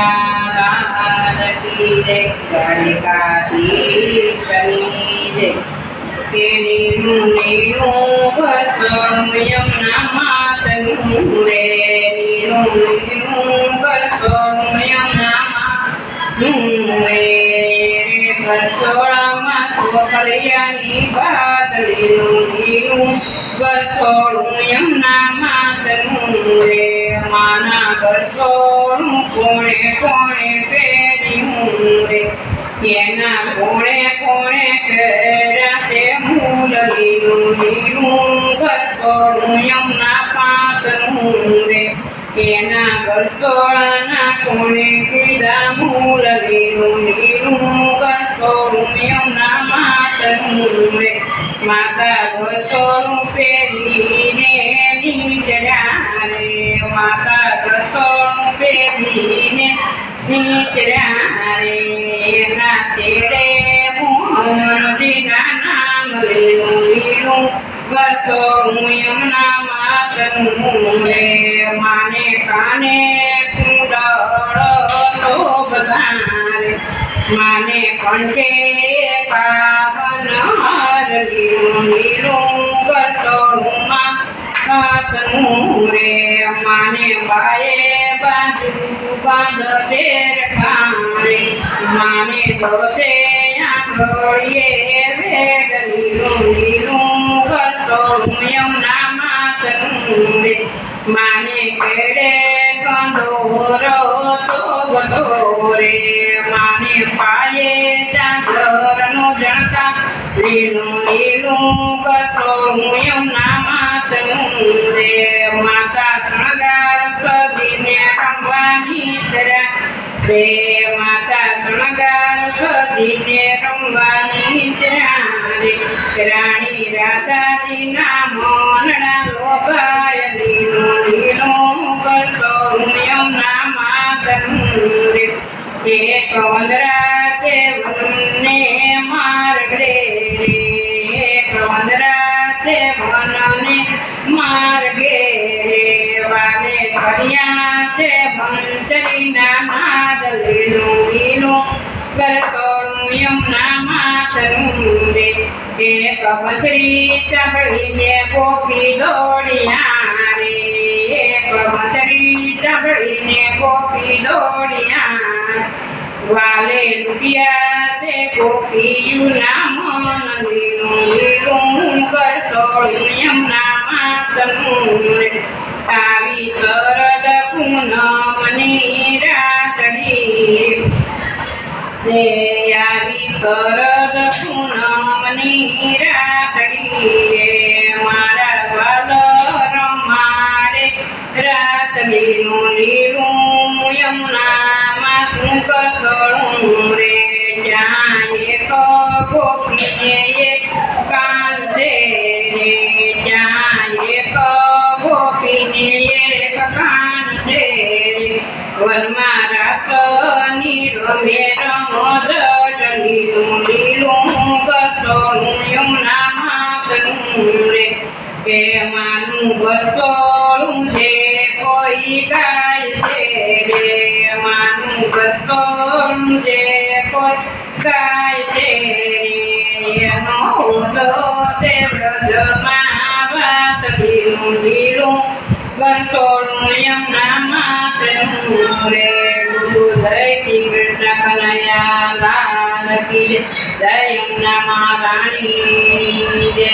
કનૈયા લાલ કી જય દ્વારિકાધીશની જય કે નીલું નીલું કરસોનું યમુના માતનું રે માના નીલું એના કોણે કોણે કર્યા તે મૂલ લીલું લીલું કરસોળું યમુના પાતનું રે એના ગરસોળાના કોણે કીધા મૂલ ધીરું કરસોળું યમુના માતનું રે માતા ગરસોળું પહેરીને નીચ રે. માતા ગરસોળું પહેરીને નીચ રે. લીલું ગરસોળું યમુના માતનું રે માને કાને કુંડળ શોભધારે માને કંઠે પાવન હર લીલું ગરસોળુંમાં હાથનું રે. માને બાએ બાજુ બાંધતે રખાણે માને દોસે આંગળીએ ભેગ નીલું લીલું માતનું રે માને કેડે કંદોરો શોભતો માને પાયે ચાંદરનો જણતા. લીલું લીલું કટોળું યમુના માતનું રે માતા શણગાર સદીને રમવાની તરા રે માતા શણગાર સદીને રમવાની તરા રાણી રાધાજીના મોનડા લોભાય લીલું માતનું રે એક કે વનને માર્ગે રે એક વંદરા કે વનને માર્ગે રે વાલે કર્યા છે બંતરીના નાદ લીલું યમુના રે એક મથરી ચાબડીને ગોપી દોડિયા રે એક મથરી ચાબડીને ગોપી દોડિયા વાલે રૂપિયા તે મન લીલું લીલું કરતોળું યમુના માતનું આવી શરદ રે આવી શરદ પૂનમની રાતડી રે મારા વાલ રમાડે. રાત લીલું યમુનામાં શું કસળું રે. જ્યાં એક ગોપીને એક રે. જ્યાં એક ગોપીને એક કાંધે રે. વનમાં રાતની ગસોળું છે, કોઈ ગાય છે રે, માનું ગસોળું છે, કોઈ ગાય છે એનો ઉદો તે વ્રજમાં શ્રી કૃષ્ણ કનૈયા કી જય. યમુના જય